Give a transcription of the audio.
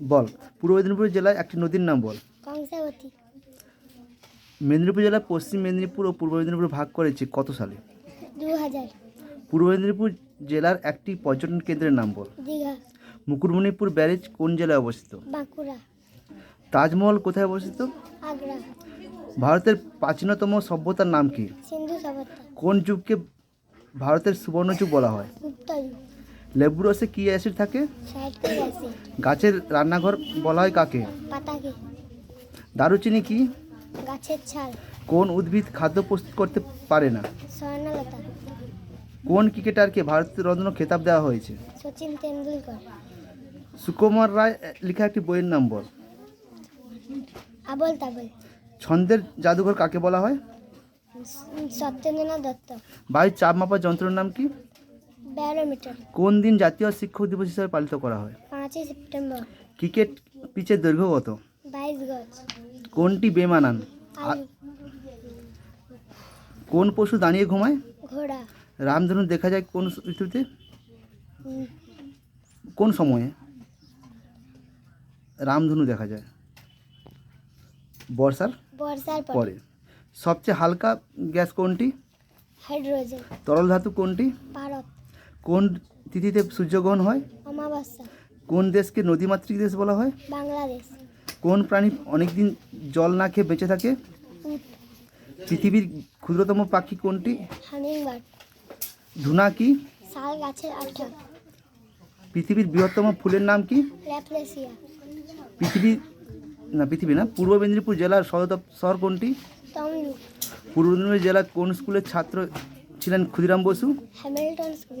বল পূর্ব মেদিনীপুর জেলায় একটি নদীর নাম বল। কংসাবতী। মেদিনীপুর জেলা পশ্চিম মেদিনীপুর ও পূর্ব মেদিনীপুর ভাগ করেছে কত সালে? দু হাজার পূর্ব মেদিনীপুর জেলার একটি পর্যটন কেন্দ্রের নাম বল। দীঘা। মুকুটমণিপুর ব্যারেজ কোন জেলায় অবস্থিত? বাঁকুড়া। তাজমহল কোথায় অবস্থিত? আগ্রা। ভারতের প্রাচীনতম সভ্যতার নাম কি? সিন্ধু সভ্যতা। কোন যুগকে ভারতের সুবর্ণ যুগ বলা হয়? উত্তর লেবু রসে কী অ্যাসিড থাকে? গাছের রান্নাঘর বলা হয় কাকে? দারুচিনি কি? গাছের ছাল। কোন উদ্ভিদ খাদ্য প্রস্তুত করতে পারে না? কোন ক্রিকেটারকে ভারতীয় রত্ন খেতাব দেওয়া হয়েছে? সচিন তেন্ডুলকর। সুকুমার রায় লেখা একটি বইয়ের নাম বল আবল তাবল। ছন্দের জাদুঘর কাকে বলা হয়? সত্যেন্দ্রনাথ দত্ত। বায়ুর চাপ মাপার যন্ত্রের নাম কি? ব্যারোমিটার। কোন দিন জাতীয় শিক্ষক দিবস হিসাবে পালিত করা হয়? পাঁচই সেপ্টেম্বর। ক্রিকেট পিচের দৈর্ঘ্য কত? বাইশ গজ। কোনটি বেমানান? কোন পশু দাঁড়িয়ে ঘুমায়? ঘোড়া। রামধনু দেখা যায় কোন ঋতুতে? কোন সময়ে? রামধনু দেখা যায়। বর্ষার বর্ষার পরে। সবচেয়ে হালকা গ্যাস কোনটি? হাইড্রোজেন। তরল ধাতু কোনটি? ভারত কোন তিথিতে সূর্যগ্রহণ হয়? অমাবস্যা। কোন দেশকে নদীমাতৃক দেশ বলা হয়? বাংলাদেশ। কোন প্রাণী অনেকদিন জল না খেয়ে বেঁচে থাকে? পৃথিবীর ক্ষুদ্রতম পাখি কোনটি? ধুনা কি? পৃথিবীর বৃহত্তম ফুলের নাম কি? পৃথিবী না পৃথিবী না পূর্ব মেদিনীপুর জেলার সদর শহর কোনটি? পূর্ব মেদিনীপুর জেলার কোন স্কুলের ছাত্র ছিলেন ক্ষুদিরাম বসু? Hamilton school.